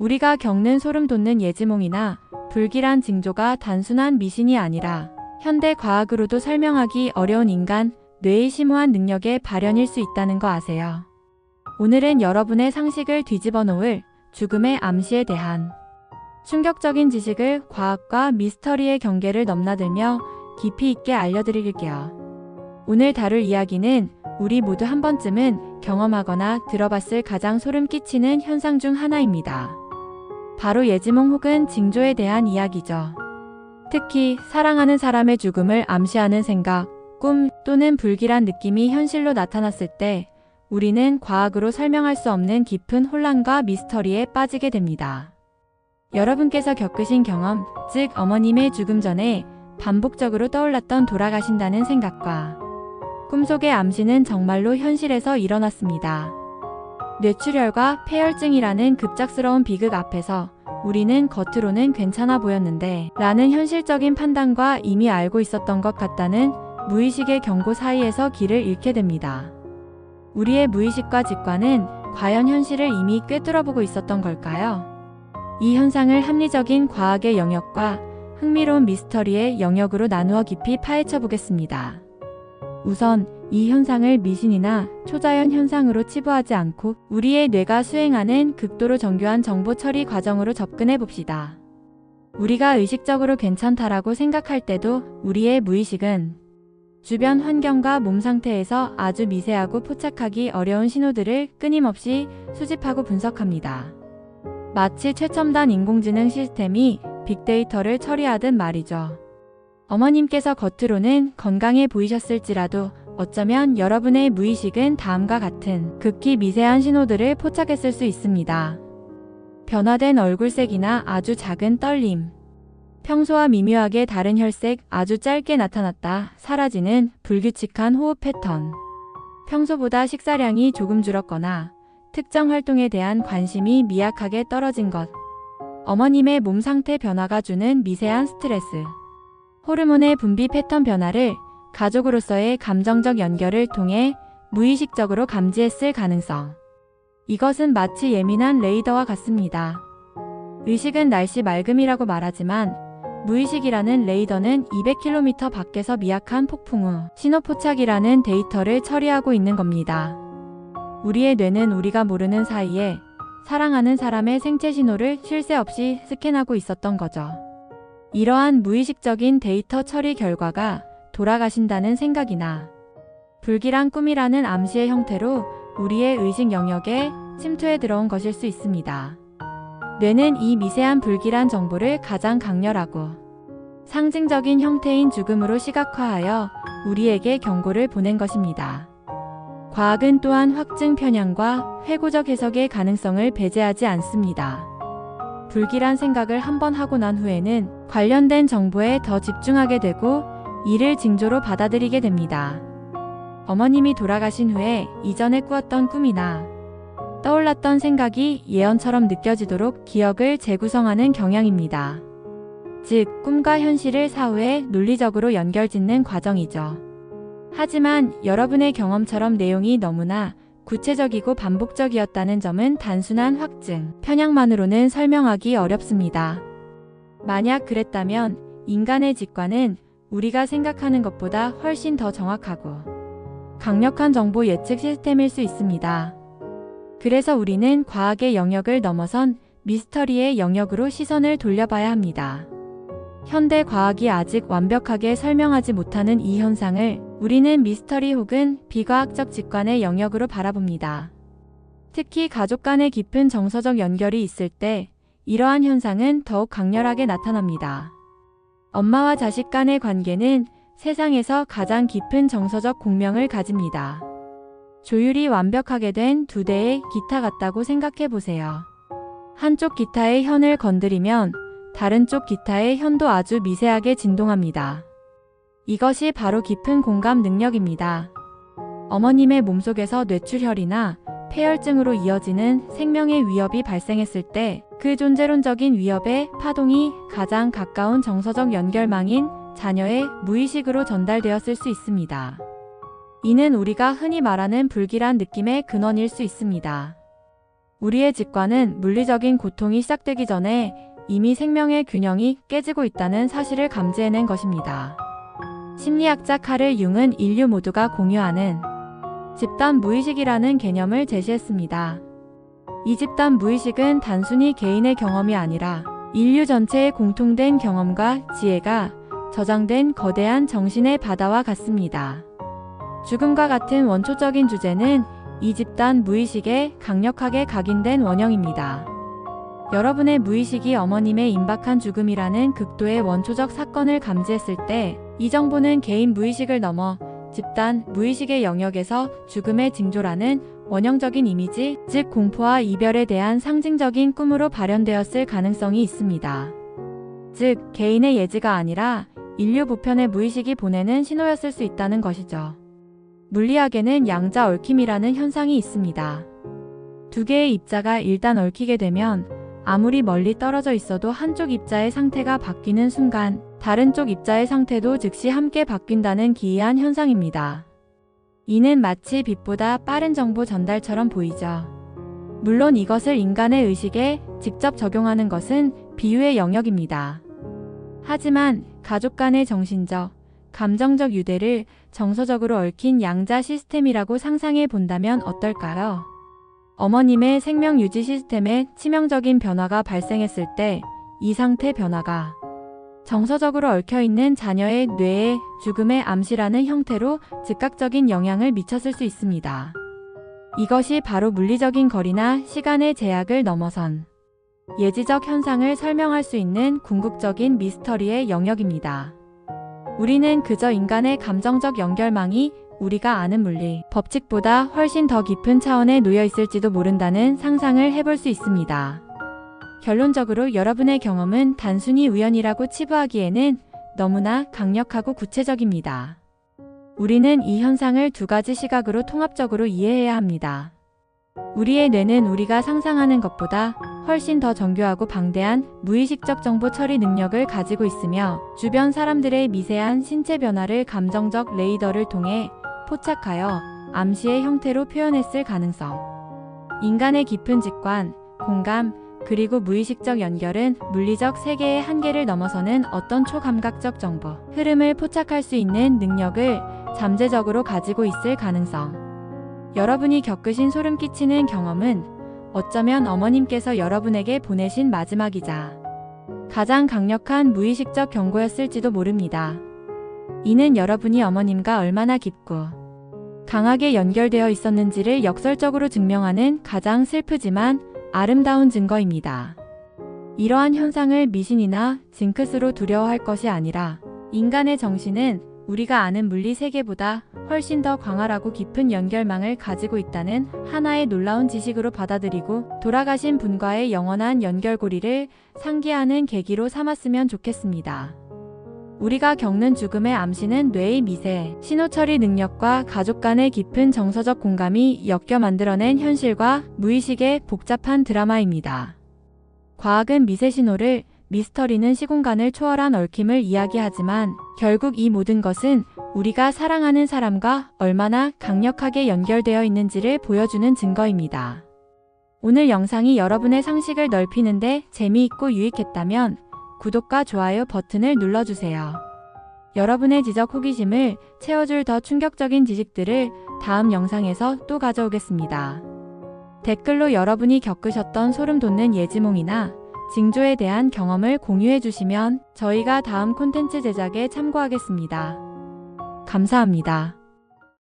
우리가 겪는 소름 돋는 예지몽이나 불길한 징조가 단순한 미신이 아니라 현대 과학으로도 설명하기 어려운 인간 뇌의 심오한 능력의 발현일 수 있다는 거 아세요? 오늘은 여러분의 상식을 뒤집어 놓을 죽음의 암시에 대한 충격적인 지식을 과학과 미스터리의 경계를 넘나들며 깊이 있게 알려드릴게요. 오늘 다룰 이야기는 우리 모두 한 번쯤은 경험하거나 들어봤을 가장 소름 끼치는 현상 중 하나입니다. 바로 예지몽 혹은 징조에 대한 이야기죠. 특히 사랑하는 사람의 죽음을 암시하는 생각, 꿈 또는 불길한 느낌이 현실로 나타났을 때 우리는 과학으로 설명할 수 없는 깊은 혼란과 미스터리에 빠지게 됩니다. 여러분께서 겪으신 경험, 즉 어머님의 죽음 전에 반복적으로 떠올랐던 돌아가신다는 생각과 꿈속의 암시는 정말로 현실에서 일어났습니다. 뇌출혈과 폐혈증이라는 급작스러운 비극 앞에서 우리는 겉으로는 괜찮아 보였는데 라는 현실적인 판단과 이미 알고 있었던 것 같다는 무의식의 경고 사이에서 길을 잃게 됩니다. 우리의 무의식과 직관은 과연 현실을 이미 꿰뚫어보고 있었던 걸까요? 이 현상을 합리적인 과학의 영역과 흥미로운 미스터리의 영역으로 나누어 깊이 파헤쳐 보겠습니다. 우선 이 현상을 미신이나 초자연 현상으로 치부하지 않고 우리의 뇌가 수행하는 극도로 정교한 정보 처리 과정으로 접근해 봅시다. 우리가 의식적으로 괜찮다라고 생각할 때도 우리의 무의식은 주변 환경과 몸 상태에서 아주 미세하고 포착하기 어려운 신호들을 끊임없이 수집하고 분석합니다. 마치 최첨단 인공지능 시스템이 빅데이터를 처리하듯 말이죠. 어머님께서 겉으로는 건강해 보이셨을지라도 어쩌면 여러분의 무의식은 다음과 같은 극히 미세한 신호들을 포착했을 수 있습니다. 변화된 얼굴색이나 아주 작은 떨림. 평소와 미묘하게 다른 혈색 아주 짧게 나타났다 사라지는 불규칙한 호흡 패턴. 평소보다 식사량이 조금 줄었거나 특정 활동에 대한 관심이 미약하게 떨어진 것. 어머님의 몸 상태 변화가 주는 미세한 스트레스. 호르몬의 분비 패턴 변화를 가족으로서의 감정적 연결을 통해 무의식적으로 감지했을 가능성. 이것은 마치 예민한 레이더와 같습니다. 의식은 날씨 맑음이라고 말하지만 무의식이라는 레이더는 200km 밖에서 미약한 폭풍 후 신호 포착이라는 데이터를 처리하고 있는 겁니다. 우리의 뇌는 우리가 모르는 사이에 사랑하는 사람의 생체 신호를 쉴 새 없이 스캔하고 있었던 거죠. 이러한 무의식적인 데이터 처리 결과가 돌아가신다는 생각이나 불길한 꿈이라는 암시의 형태로 우리의 의식 영역에 침투해 들어온 것일 수 있습니다. 뇌는 이 미세한 불길한 정보를 가장 강렬하고 상징적인 형태인 죽음으로 시각화하여 우리에게 경고를 보낸 것입니다. 과학은 또한 확증 편향과 회고적 해석의 가능성을 배제하지 않습니다. 불길한 생각을 한번 하고 난 후에는 관련된 정보에 더 집중하게 되고 이를 징조로 받아들이게 됩니다. 어머님이 돌아가신 후에 이전에 꾸었던 꿈이나 떠올랐던 생각이 예언처럼 느껴지도록 기억을 재구성하는 경향입니다. 즉, 꿈과 현실을 사후에 논리적으로 연결짓는 과정이죠. 하지만 여러분의 경험처럼 내용이 너무나 구체적이고 반복적이었다는 점은 단순한 확증, 편향만으로는 설명하기 어렵습니다. 만약 그랬다면 인간의 직관은 우리가 생각하는 것보다 훨씬 더 정확하고 강력한 정보 예측 시스템일 수 있습니다. 그래서 우리는 과학의 영역을 넘어선 미스터리의 영역으로 시선을 돌려봐야 합니다. 현대 과학이 아직 완벽하게 설명하지 못하는 이 현상을 우리는 미스터리 혹은 비과학적 직관의 영역으로 바라봅니다. 특히 가족 간의 깊은 정서적 연결이 있을 때 이러한 현상은 더욱 강렬하게 나타납니다. 엄마와 자식 간의 관계는 세상에서 가장 깊은 정서적 공명을 가집니다. 조율이 완벽하게 된 두 대의 기타 같다고 생각해 보세요. 한쪽 기타의 현을 건드리면 다른 쪽 기타의 현도 아주 미세하게 진동합니다. 이것이 바로 깊은 공감 능력입니다. 어머님의 몸속에서 뇌출혈이나 폐혈증으로 이어지는 생명의 위협이 발생했을 때 그 존재론적인 위협의 파동이 가장 가까운 정서적 연결망인 자녀의 무의식으로 전달되었을 수 있습니다. 이는 우리가 흔히 말하는 불길한 느낌의 근원일 수 있습니다. 우리의 직관은 물리적인 고통이 시작되기 전에 이미 생명의 균형이 깨지고 있다는 사실을 감지해낸 것입니다. 심리학자 카를 융은 인류 모두가 공유하는 집단 무의식이라는 개념을 제시했습니다. 이 집단 무의식은 단순히 개인의 경험이 아니라 인류 전체의 공통된 경험과 지혜가 저장된 거대한 정신의 바다와 같습니다. 죽음과 같은 원초적인 주제는 이 집단 무의식에 강력하게 각인된 원형입니다. 여러분의 무의식이 어머님의 임박한 죽음이라는 극도의 원초적 사건을 감지했을 때 이 정보는 개인 무의식을 넘어 집단 무의식의 영역에서 죽음의 징조라는 원형적인 이미지, 즉 공포와 이별에 대한 상징적인 꿈으로 발현되었을 가능성이 있습니다. 즉, 개인의 예지가 아니라 인류 보편의 무의식이 보내는 신호였을 수 있다는 것이죠. 물리학에는 양자 얽힘이라는 현상이 있습니다. 두 개의 입자가 일단 얽히게 되면 아무리 멀리 떨어져 있어도 한쪽 입자의 상태가 바뀌는 순간 다른 쪽 입자의 상태도 즉시 함께 바뀐다는 기이한 현상입니다. 이는 마치 빛보다 빠른 정보 전달처럼 보이죠. 물론 이것을 인간의 의식에 직접 적용하는 것은 비유의 영역입니다. 하지만 가족 간의 정신적, 감정적 유대를 정서적으로 얽힌 양자 시스템이라고 상상해 본다면 어떨까요? 어머님의 생명 유지 시스템에 치명적인 변화가 발생했을 때 이 상태 변화가 정서적으로 얽혀 있는 자녀의 뇌에 죽음의 암시라는 형태로 즉각적인 영향을 미쳤을 수 있습니다. 이것이 바로 물리적인 거리나 시간의 제약을 넘어선 예지적 현상을 설명할 수 있는 궁극적인 미스터리의 영역입니다. 우리는 그저 인간의 감정적 연결망이 우리가 아는 물리, 법칙보다 훨씬 더 깊은 차원에 놓여 있을지도 모른다는 상상을 해볼 수 있습니다. 결론적으로 여러분의 경험은 단순히 우연이라고 치부하기에는 너무나 강력하고 구체적입니다. 우리는 이 현상을 두 가지 시각으로 통합적으로 이해해야 합니다. 우리의 뇌는 우리가 상상하는 것보다 훨씬 더 정교하고 방대한 무의식적 정보 처리 능력을 가지고 있으며 주변 사람들의 미세한 신체 변화를 감정적 레이더를 통해 포착하여 암시의 형태로 표현했을 가능성. 인간의 깊은 직관, 공감, 그리고 무의식적 연결은 물리적 세계의 한계를 넘어서는 어떤 초감각적 정보, 흐름을 포착할 수 있는 능력을 잠재적으로 가지고 있을 가능성. 여러분이 겪으신 소름 끼치는 경험은 어쩌면 어머님께서 여러분에게 보내신 마지막이자 가장 강력한 무의식적 경고였을지도 모릅니다. 이는 여러분이 어머님과 얼마나 깊고 강하게 연결되어 있었는지를 역설적으로 증명하는 가장 슬프지만 아름다운 증거입니다. 이러한 현상을 미신이나 징크스로 두려워할 것이 아니라 인간의 정신은 우리가 아는 물리 세계보다 훨씬 더 광활하고 깊은 연결망을 가지고 있다는 하나의 놀라운 지식으로 받아들이고 돌아가신 분과의 영원한 연결고리를 상기하는 계기로 삼았으면 좋겠습니다. 우리가 겪는 죽음의 암시는 뇌의 미세, 신호처리 능력과 가족 간의 깊은 정서적 공감이 엮여 만들어낸 현실과 무의식의 복잡한 드라마입니다. 과학은 미세 신호를, 미스터리는 시공간을 초월한 얽힘을 이야기하지만 결국 이 모든 것은 우리가 사랑하는 사람과 얼마나 강력하게 연결되어 있는지를 보여주는 증거입니다. 오늘 영상이 여러분의 상식을 넓히는데 재미있고 유익했다면 구독과 좋아요 버튼을 눌러주세요. 여러분의 지적 호기심을 채워줄 더 충격적인 지식들을 다음 영상에서 또 가져오겠습니다. 댓글로 여러분이 겪으셨던 소름 돋는 예지몽이나 징조에 대한 경험을 공유해 주시면 저희가 다음 콘텐츠 제작에 참고하겠습니다. 감사합니다.